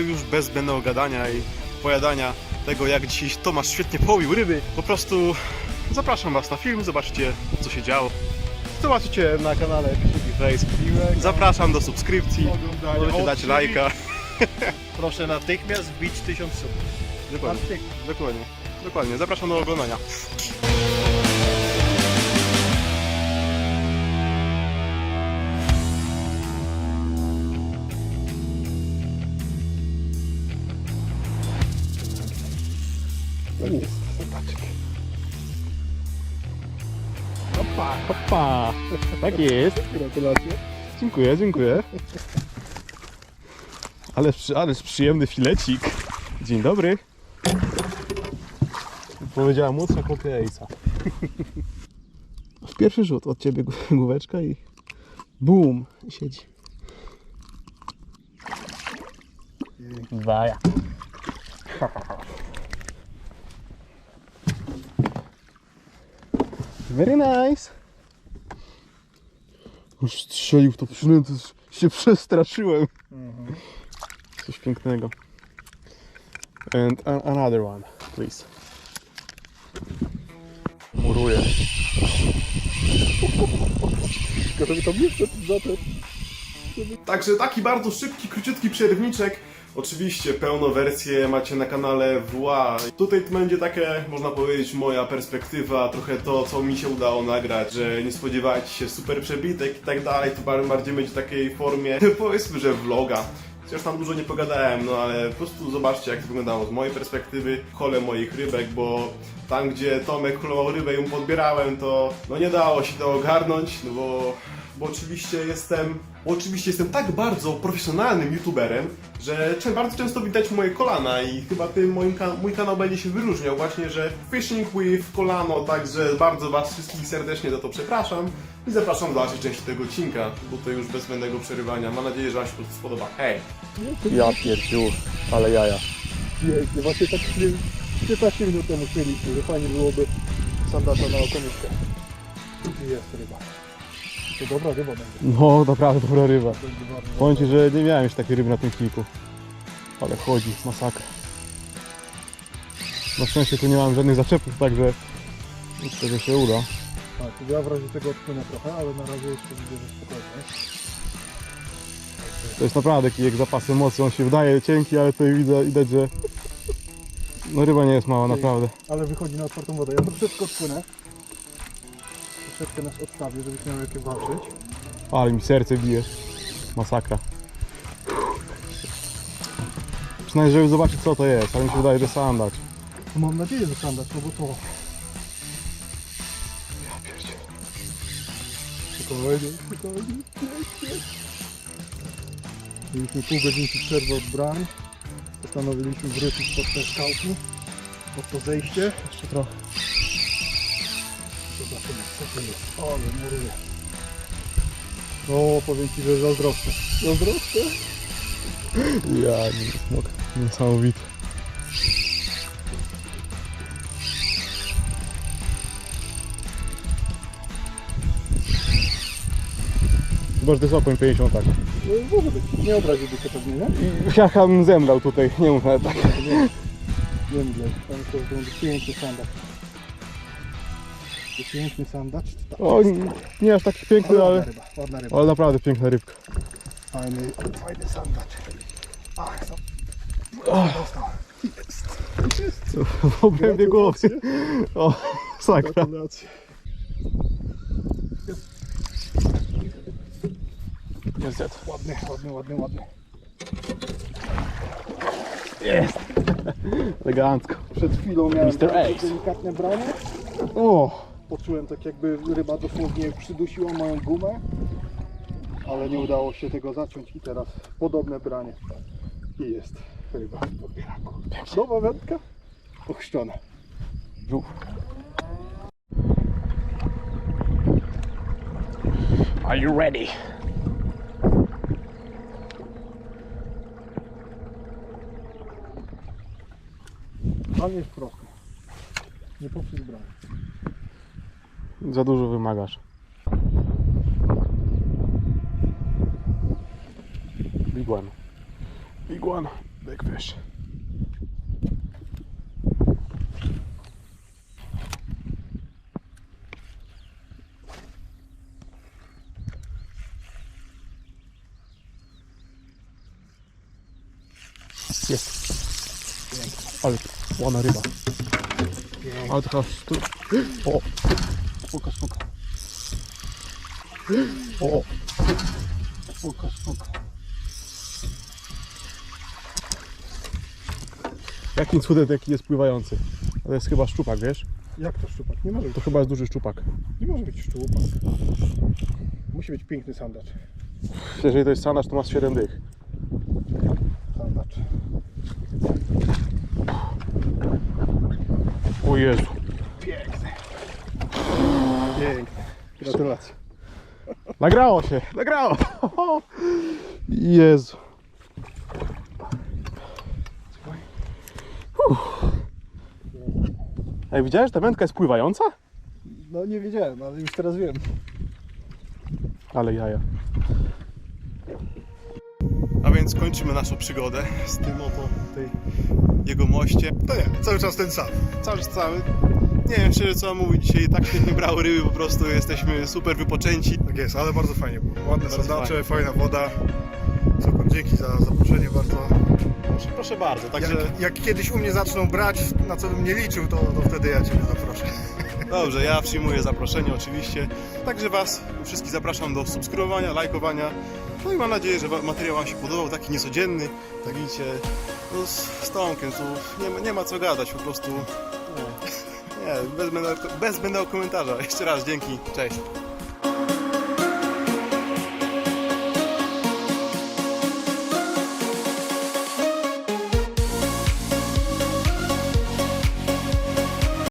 już bez zbędnego gadania i opowiadania tego, jak dzisiaj Tomasz świetnie połowił ryby. Po prostu zapraszam Was na film, zobaczcie co się działo. Zobaczycie na kanale Krzyki Face. Zapraszam do subskrypcji, Oglądania. możecie dać lajka. Proszę natychmiast wbić 1000 subów. Dokładnie, dokładnie, dokładnie. Zapraszam do oglądania. Opa, opa. Tak jest. Gratulacje. Dziękuję, dziękuję. Ależ, przy- ależ przyjemny filecik. Dzień dobry. Powiedziała młodsza kopia Ejsa. W pierwszy rzut od ciebie gł- główeczka i boom, siedzi. Waja. Very nice. Już strzelił w to przynętę, się przestraszyłem. Coś pięknego. And a- another one, please. Muruję. Żeby to nie wszedł za ten. Także taki bardzo szybki, króciutki przerwniczek. Oczywiście pełną wersję macie na kanale WA. Tutaj to będzie takie, można powiedzieć, moja perspektywa, trochę to, co mi się udało nagrać, że nie spodziewajcie się super przebitek i tak dalej, to bar- bardziej będzie w takiej formie, powiedzmy, że vloga. Chociaż tam dużo nie pogadałem, no ale po prostu zobaczcie jak to wyglądało z mojej perspektywy, kole moich rybek, bo tam gdzie Tomek holował rybę i mu podbierałem, to no nie dało się to ogarnąć, no bo bo oczywiście jestem, oczywiście jestem tak bardzo profesjonalnym youtuberem, że bardzo często widać moje kolana i chyba tym moim ka- mój kanał będzie się wyróżniał właśnie, że fishing with kolano, także bardzo was wszystkich serdecznie za to przepraszam i zapraszam do dalszej części tego odcinka, bo to już bez zbędnego przerywania. Mam nadzieję, że wam się prostu spodoba. Hej! Ja pierdziu, ale jaja. Pięknie, właśnie tak nie- 15 minut temu chcieliśmy, że fajnie byłoby sandacza na okonówkę. I jest ryba. To dobra ryba będzie. No, naprawdę dobra ryba. Będzie bardzo Powiem ci, że nie miałem już takiej ryby na tym kilku. Ale chodzi, masakra. Na szczęście tu nie mam żadnych zaczepów, także myślę, że się uda. Tak, ja w razie tego odpłynę trochę, ale na razie jeszcze widzę, że spokojnie. To jest naprawdę kijek zapasy mocy, on się wydaje cienki, ale tutaj widzę, widać, że no ryba nie jest mała, naprawdę. Ale wychodzi na otwartą wodę. Ja troszeczkę odpłynę. Troszeczkę nas odstawię, żebyś miał jakie walczyć. Ale mi serce bije. Masakra. Przynajmniej, żeby zobaczyć co to jest, ale mi się wydaje, że sandacz. Mam nadzieję, że sandacz, no bo to... Spokojnie, spokojnie. Mieliśmy pół godzinki przerwy od brań. Postanowiliśmy wrócić pod te skałki, pod to zejście. Jeszcze trochę. Zobaczymy, co to jest. O, muruje. O, powiem Ci, że zazdrosny. Zazdrosny? Ja nie smok. Niesamowite. Jest okoń 50 tak. No, może być. Nie obraziłby się pewnie, nie? Ja bym zemdlał tutaj, nie mów nawet tak. Nie, nie mdlej. Tam to będzie piękny sandacz. Piękny sandacz. tak O, jest. nie, nie aż taki piękny, ładna ale, ryba, ładna ryba. ale naprawdę piękna rybka. Fajny, fajny sandacz. Ach, co? Dostał. W obrębie głowy. O, sakra. Gratulacje. Niestety. Ładny, ładny, ładny, ładny. Jest. Elegancko. Przed chwilą miałem Mr. Ace. delikatne branie. O, Poczułem tak jakby ryba dosłownie przydusiła moją gumę. Ale nie udało się tego zaciąć i teraz podobne branie. I jest ryba w podbieraku. Nowa wędka? Ochrzczona. żółw. Are you ready? Tam jest prosto. Nie poprzez branie. Za dużo wymagasz. Big one. Big one. Big fish. Jest. Ale ładna ryba. Ale taka stu... O, Spoko, spoko. o, Spoko, spoko. Jakim cudem taki jest pływający? To jest chyba szczupak, wiesz? Jak to szczupak? Nie może być, To chyba jest duży szczupak. nie może być szczupak. Musi być piękny sandacz. Jeżeli to jest sanacz, to masz 7 dych. Sandacz. O Jezu. Piękny. Piękny. Gratulacje. Nagrało się, nagrało. Jezu. Uff. Ej, widziałeś, ta wędka jest pływająca? No nie wiedziałem, ale już teraz wiem. Ale jaja. A więc kończymy naszą przygodę z tym oto tej jego moście. To nie, cały czas ten sam. Cały cały. Nie wiem szczerze co mam mówić dzisiaj, tak świetnie brały ryby, po prostu jesteśmy super wypoczęci. Tak jest, ale bardzo fajnie było. Ładne Bardzo sandacze, fajna woda. Super, dzięki za zaproszenie bardzo. Proszę, proszę bardzo, także Jak, jak kiedyś u mnie zaczną brać, na co bym nie liczył, to, to wtedy ja Ciebie zaproszę. dobrze, ja przyjmuję zaproszenie oczywiście. Także Was wszystkich zapraszam do subskrybowania, lajkowania. No i mam nadzieję, że materiał Wam się podobał, taki niecodzienny. Tak widzicie, no z, z Tomkiem tu nie ma, nie ma co gadać, po prostu. Nie, nie bez, bez zbędnego komentarza. Jeszcze raz dzięki, cześć.